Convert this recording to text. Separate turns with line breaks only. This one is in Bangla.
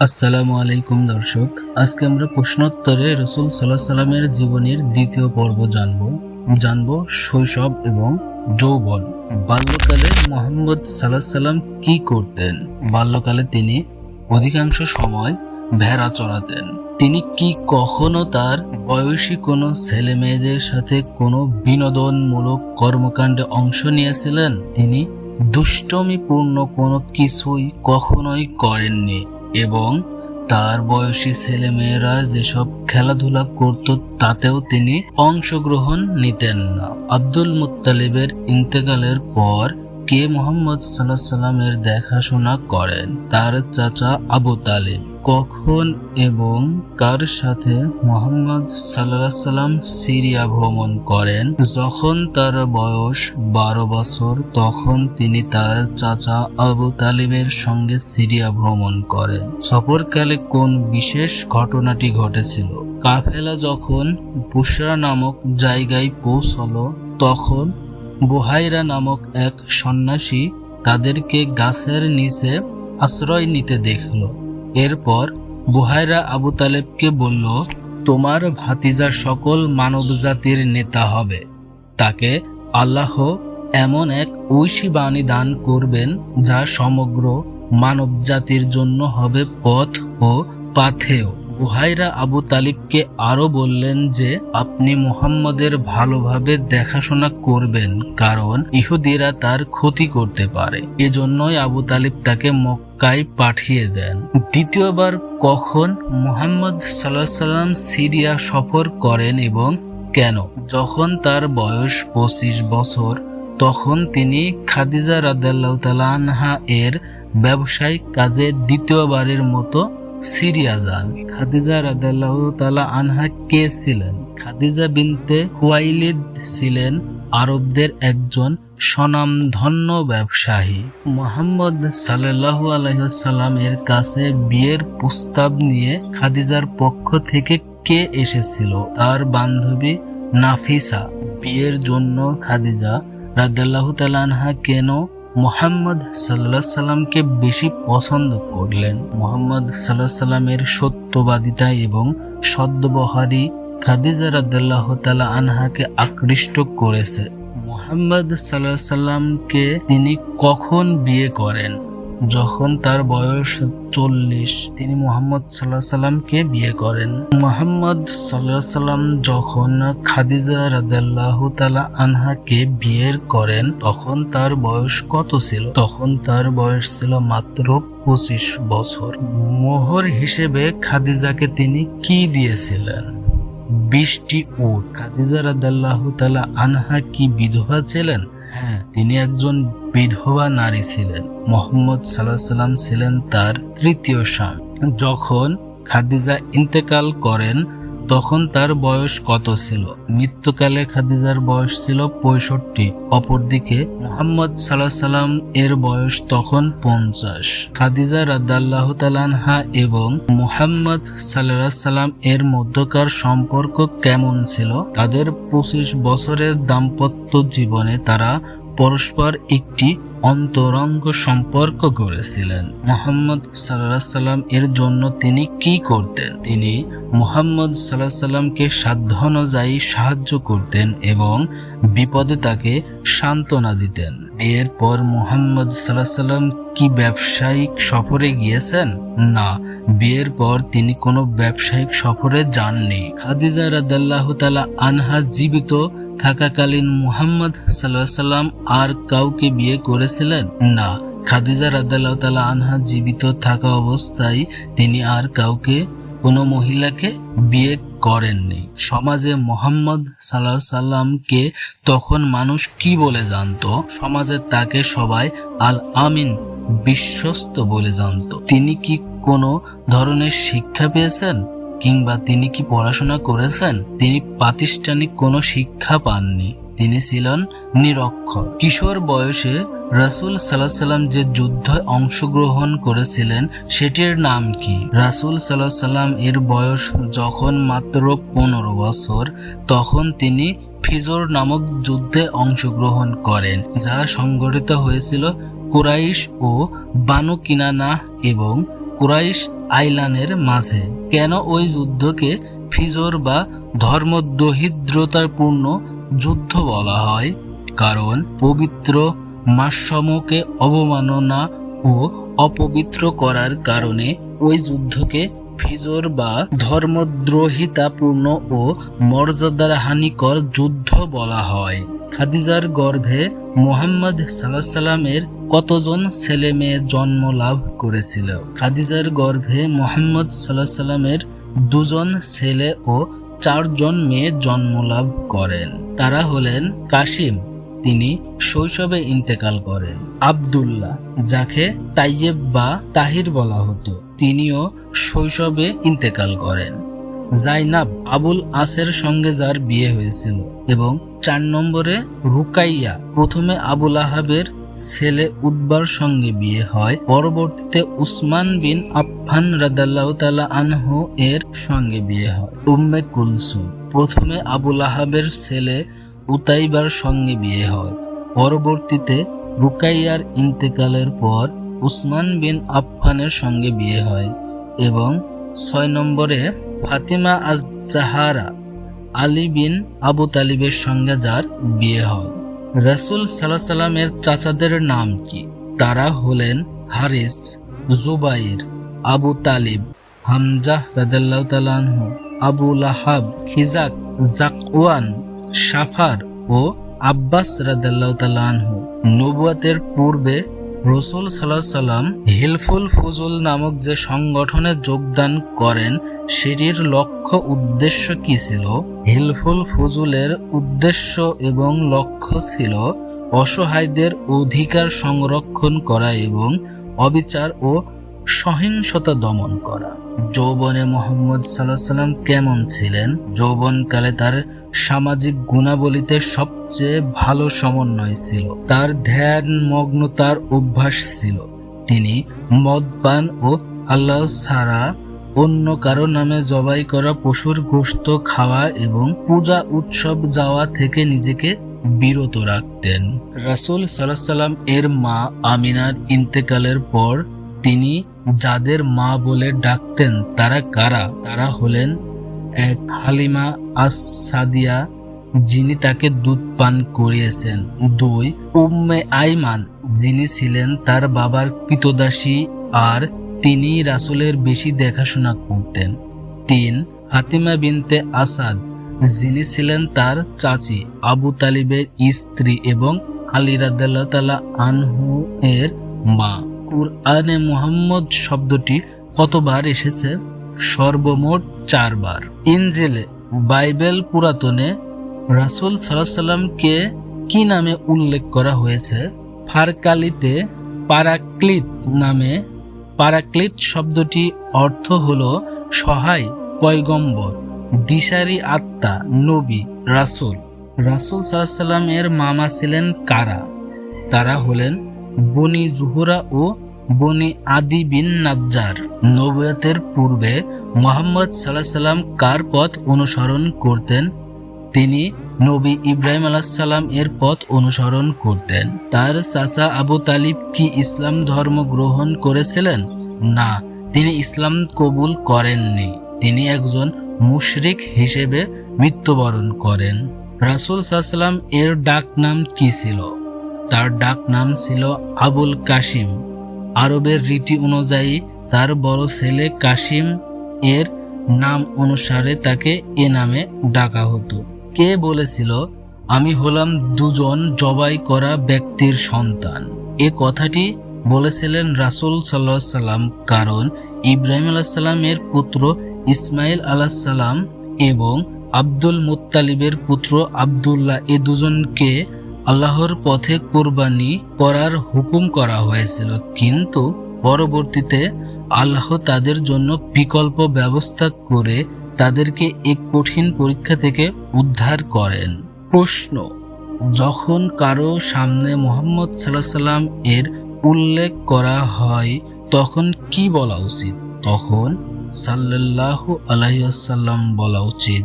আসসালামু আলাইকুম দর্শক, আজকে আমরা প্রশ্নোত্তরে রসুল সাল্লাহ সাল্লামের জীবনের দ্বিতীয় পর্ব জানব। জানব শৈশব এবং যৌবন। বাল্যকালে মোহাম্মদ সাল্লাহ সাল্লাম কি করতেন? বাল্যকালে তিনি অধিকাংশ সময় ভেড়া চড়াতেন। তিনি কি কখনো তার বয়সী কোনো ছেলে মেয়েদের সাথে কোনো বিনোদনমূলক কর্মকাণ্ডে অংশ নিয়েছিলেন? তিনি দুষ্টমিপূর্ণ কোনো কিছুই কখনোই করেননি। এবং তার বয়সী ছেলেমেয়েরা যেসব খেলাধুলা করত, তাতেও তিনি অংশগ্রহণ নিতেন না। আব্দুল মুত্তালিবের ইন্তেকালের পর কে মোহাম্মদ সাল্লাহ সাল্লামের দেখাশোনা করেন? তার চাচা আবু তালিব। কখন এবং কার সাথে মোহাম্মদ সাল্লাহ সাল্লাম সিরিয়া ভ্রমণ করেন? যখন তার বয়স বারো বছর, তখন তিনি তার চাচা আবু তালিবের সঙ্গে সিরিয়া ভ্রমণ করেন। সফরকালে কোন বিশেষ ঘটনাটি ঘটেছিল? কাফেলা যখন বুসরা নামক জায়গায় পৌঁছল, তখন বুহাইরা নামক এক সন্ন্যাসী তাদেরকে গাছের নিচে আশ্রয় নিতে দেখল। এরপর বুহাইরা আবু তালেবকে বলল, তোমার ভাতিজা সকল মানবজাতির নেতা হবে। তাকে আল্লাহ এমন এক ঐশী বাণী দান করবেন, যা সমগ্র মানবজাতির জন্য হবে পথ ও পাথেয়। বুহাইরা আবু তালিবকে আরও বললেন যে, আপনি মুহাম্মদের ভালোভাবে দেখাশোনা করবেন, কারণ ইহুদিরা তার ক্ষতি করতে পারে। এজন্যই আবু তালিব তাকে মক্কায় পাঠিয়ে দেন। দ্বিতীয়বার কখন মুহাম্মদ সাল্লাহ সাল্লাম সিরিয়া সফর করেন এবং কেন? যখন তার বয়স পঁচিশ বছর, তখন তিনি খাদিজা রাদাল্লাহ তালা এর ব্যবসায়িক কাজে দ্বিতীয়বারের মতো সিরিয়া যান। খাদিজা রাদাল্লাহ তালা আনহা কে ছিলেন? খাদিজা বিনতে হুয়াইলিদ ছিলেন আরবদের একজন স্বনামধন্য ব্যবসায়ী। মোহাম্মদ সাল্লাহ আলহামের কাছে বিয়ের প্রস্তাব নিয়ে খাদিজার পক্ষ থেকে কে এসেছিল? তার বান্ধবী নাফিসা। বিয়ের জন্য খাদিজা রাদাল্লাহ তালানহা কেন মোহাম্মদ সাল্লাহ সাল্লামকে বেশি পছন্দ করলেন। মোহাম্মদ সাল্লাহ সাল্লামের সত্যবাদিতা এবং সদ্যবহারী খাদিজা রাদাল্লাহ তালা আনহাকে আকৃষ্ট করেছে। মোহাম্মদ সাল্লাহ সাল্লামকে তিনি কখন বিয়ে করেন? যখন তার বয়স চল্লিশ, তিনি মোহাম্মদ সাল্লাহ সাল্লামকে বিয়ে করেন। মোহাম্মদ সাল্লাহ সাল্লাম যখন খাদিজা রাদাল্লাহ তালা আনহাকে বিয়ের করেন, তখন তার বয়স কত ছিল? তখন তার বয়স ছিল মাত্র পঁচিশ বছর। মোহর হিসেবে খাদিজাকে তিনি কি দিয়েছিলেন? বিশটি উট। খাদিজা রাদাল্লাহ তালা আনহা কি বিধবা ছিলেন? হ্যাঁ তিনি একজন বিধবা নারী ছিলেন। মোহাম্মদ সাল্লাহ সাল্লাম ছিলেন তার তৃতীয় স্বামী। যখন খাদিজা ইন্তেকাল করেন তখন তার বয়স কত ছিল? মৃত্যুকালে খাদিজার বয়স ছিল পঁয়ষট্টি, অপরদিকে মোহাম্মদ সাল্লাহ সাল্লাম এর বয়স তখন পঞ্চাশ। খাদিজা রাদাল্লাহ তালানহা এবং মোহাম্মদ সাল্লাহ সাল্লাম এর মধ্যকার সম্পর্ক কেমন ছিল? তাদের পঁচিশ বছরের দাম্পত্য জীবনে তারা পরস্পর একটি অন্তরঙ্গ সম্পর্ক গড়েছিলেন। মোহাম্মদ সাল্লাহ সাল্লাম এর জন্য তিনি কি করতেন? তিনি মোহাম্মদ সাল্লাহ সাল্লামকে সাধ্য অনুযায়ী সাহায্য করতেন এবং বিপদে তাকে সান্ত্বনা দিতেন। এরপর মোহাম্মদ সাল্লাহ সাল্লাম কি ব্যবসায়িক সফরে গিয়েছেন? না, বিয়ের পর তিনি কোনো ব্যবসায়িক সফরে যাননি। খাদিজা রাদাল্লাহ তালা আনহা জীবিত থাকাকালীন মুহাম্মদ সাল্লাহ সাল্লাম আর কাউকে বিয়ে করেছিলেন? না। খাদিজা রাদাল্লাহ তালা আনহা জীবিত থাকা অবস্থায় তিনি আর কাউকে, কোনো মহিলাকে বিয়ে করেননি। সমাজে মোহাম্মদ সাল্লাহ সাল্লামকে তখন মানুষ কি বলে জানত? সমাজে তাকে সবাই আল আমিন বিশ্বস্ত বলে জানতো। তিনি কি কোনো ধরনের শিক্ষা পেয়েছেন? কিংবা তিনি কি পড়াশোনা করেছেন? তিনি প্রাতিষ্ঠানিক কোনো শিক্ষা পাননি। তিনি ছিলেন নিরক্ষর। কিশোর বয়সে রাসুল সাল্লাহ সাল্লাম যে যুদ্ধে অংশগ্রহণ করেছিলেন, সেটির নাম কি? রাসুল সাল্লাহ সাল্লাম এর বয়স যখন মাত্র পনেরো বছর, তখন তিনি ফিজর নামক যুদ্ধে অংশগ্রহণ করেন, যা সংগঠিত হয়েছিল কুরাইশ ও বানু কিনানা এবং কুরাইশ আইলানের মাঝে। কেন ওই যুদ্ধকে ফিজর বা ধর্মদহিদ্রতাপূর্ণ যুদ্ধ বলা হয়? কারণ পবিত্র মাসমকে অবমাননা ও অপবিত্র করার কারণে ওই যুদ্ধকে ফিজর বা ধর্মদ্রোহিতাপূর্ণ ও মর্যাদার হানিকর যুদ্ধ বলা হয়। খাদিজার গর্ভে মোহাম্মদ সাল্লাহ সাল্লামের কতজন ছেলে মেয়ে জন্ম লাভ করেছিল? খাদিজার গর্ভে মোহাম্মদ সাল্লাহ সাল্লামের দুজন ছেলে ও চারজন মেয়ে জন্ম লাভ করেন। তারা হলেন কাশিম তিনি শৈশবে ইন্তেকাল করেন। আব্দুল্লাহ, যাকে তাইয়েব বা তাহির বলা হতো, তিনিও শৈশবে ইন্তেকাল করেন। জাইনাব আবুল আসের সঙ্গে যার বিয়ে হয়েছিল এবং চার নম্বরে রুকাইয়া প্রথমে আবুল আহাবের ছেলে উদ্বার সঙ্গে বিয়ে হয়। পরবর্তীতে উসমান বিন আফফান রাদাল্লাহ তালা আনহু এর সঙ্গে বিয়ে হয়। উম্মে কুলসুম। প্রথমে আবুল আহাবের ছেলে উতাইবার সঙ্গে বিয়ে হয়। পরবর্তীতে রুকাইয়ার ইন্তেকালের পর উসমান বিন আফফানের সঙ্গে বিয়ে হয় এবং ছয় নম্বরে ফাতিমা আজ জাহারা আলী বিন আবু তালিবের সঙ্গে যার বিয়ে হয়। রসুল সাল্লাহ সাল্লামের চাচাদের নাম কি? তারা হলেন Haris, Zubair, Abu Talib, Hamzah রাদাল্লাহ Abu Lahab, খিজাক, Zakwan Safar ও আব্বাস রাদাল্লাহ তালানহু নবুয়াতের পূর্বে রসুল সাল্লাহ সাল্লাম হিলফুল ফুজুল নামক যে সংগঠনে যোগদান করেন, সেটির লক্ষ্য উদ্দেশ্য কি ছিল? হিলফুল ফুজুলের উদ্দেশ্য এবং লক্ষ্য ছিল অসহায়দের অধিকার সংরক্ষণ করা এবং অবিচার ও সহিংসতা দমন করা। যৌবনে মোহাম্মদ সাল্লাম কেমন ছিলেন? যৌবনকালে তার সামাজিক গুণাবলীতে সবচেয়ে ভালো সমন্বয় ছিল। তার ধ্যান মগ্নতার অভ্যাস ছিল। তিনি মদপান ও আল্লাহ ছাড়া অন্য কারও নামে জবাই করা পশুর গোস্ত খাওয়া এবং পূজা উৎসব যাওয়া থেকে নিজেকে বিরত রাখতেন। রাসুল সাল্লাম এর মা আমিনার ইন্তেকালের পর তিনি যাদের মা বলে ডাকতেন তারা কারা? তারা হলেন এক হালিমা আস সাদিয়া যিনি তাকে দুধ পান করিয়েছেন। দুই, উম্মে আইমান, যিনি ছিলেন তার বাবার কৃতদাসী আর তিনি রাসুলের বেশি দেখাশোনা করতেন। তিন, হাতিমা বিনতে আসাদ, যিনি ছিলেন তার চাচি আবু তালিবের স্ত্রী এবং আলী রাদাল্লাহ আনহু এর মা। কুরআনে মুহাম্মদ শব্দটি কতবার এসেছে? সর্বমোট চারবার। ইনজেলে, বাইবেল পুরাতনে রাসুল সাল্লামকে কি নামে উল্লেখ করা হয়েছে? ফারকালিতে পারাক্লিত নামে। পারাক্লিত শব্দটি অর্থ হল সহায়, পয়গম্বর, দিশারি আত্মা, নবী, রাসুল। রাসুল সাল্লাম এর মামা ছিলেন কারা? তারা হলেন বনি জুহুরা ও বনি আদি বিন নাজ্জার। নবুয়াতের পূর্বে মোহাম্মদ সাল্লাহ সাল্লাম কার পথ অনুসরণ করতেন? তিনি নবী ইব্রাহিম আলাহাল্লাম এর পথ অনুসরণ করতেন। তার চাচা আবু তালিব কি ইসলাম ধর্ম গ্রহণ করেছিলেন? না, তিনি ইসলাম কবুল করেননি। তিনি একজন মুশরিক হিসেবে মৃত্যুবরণ করেন। রাসুল সাল্লাম এর ডাক নাম কি ছিল? তার ডাক নাম ছিল আবুল কাশিম। আরবের রীতি অনুযায়ী তার বড় ছেলে কাশিম এর নাম অনুসারে তাকে এ নামে ডাকা হতো। কে বলেছিল, আমি হলাম দুজন জবাই করা ব্যক্তির সন্তান এ কথাটি বলেছিলেন রাসুল সাল্লাম, কারণ ইব্রাহিম আলাহ পুত্র ইসমাইল আলাহ সাল্লাম এবং আব্দুল মুত্তালিবের পুত্র আবদুল্লাহ, এ দুজনকে আল্লাহর পথে কোরবানি করার হুকুম করা হয়েছিল, কিন্তু পরবর্তীতে আল্লাহ তাদের জন্য বিকল্প ব্যবস্থা করে তাদেরকে এক কঠিন পরীক্ষা থেকে উদ্ধার করেন। প্রশ্ন, যখন কারও সামনে মোহাম্মদ সাল্লাহ সাল্লাম এর উল্লেখ করা হয়, তখন কি বলা উচিত? তখন সাল্লাল্লাহু আলাইসাল্লাম বলা উচিত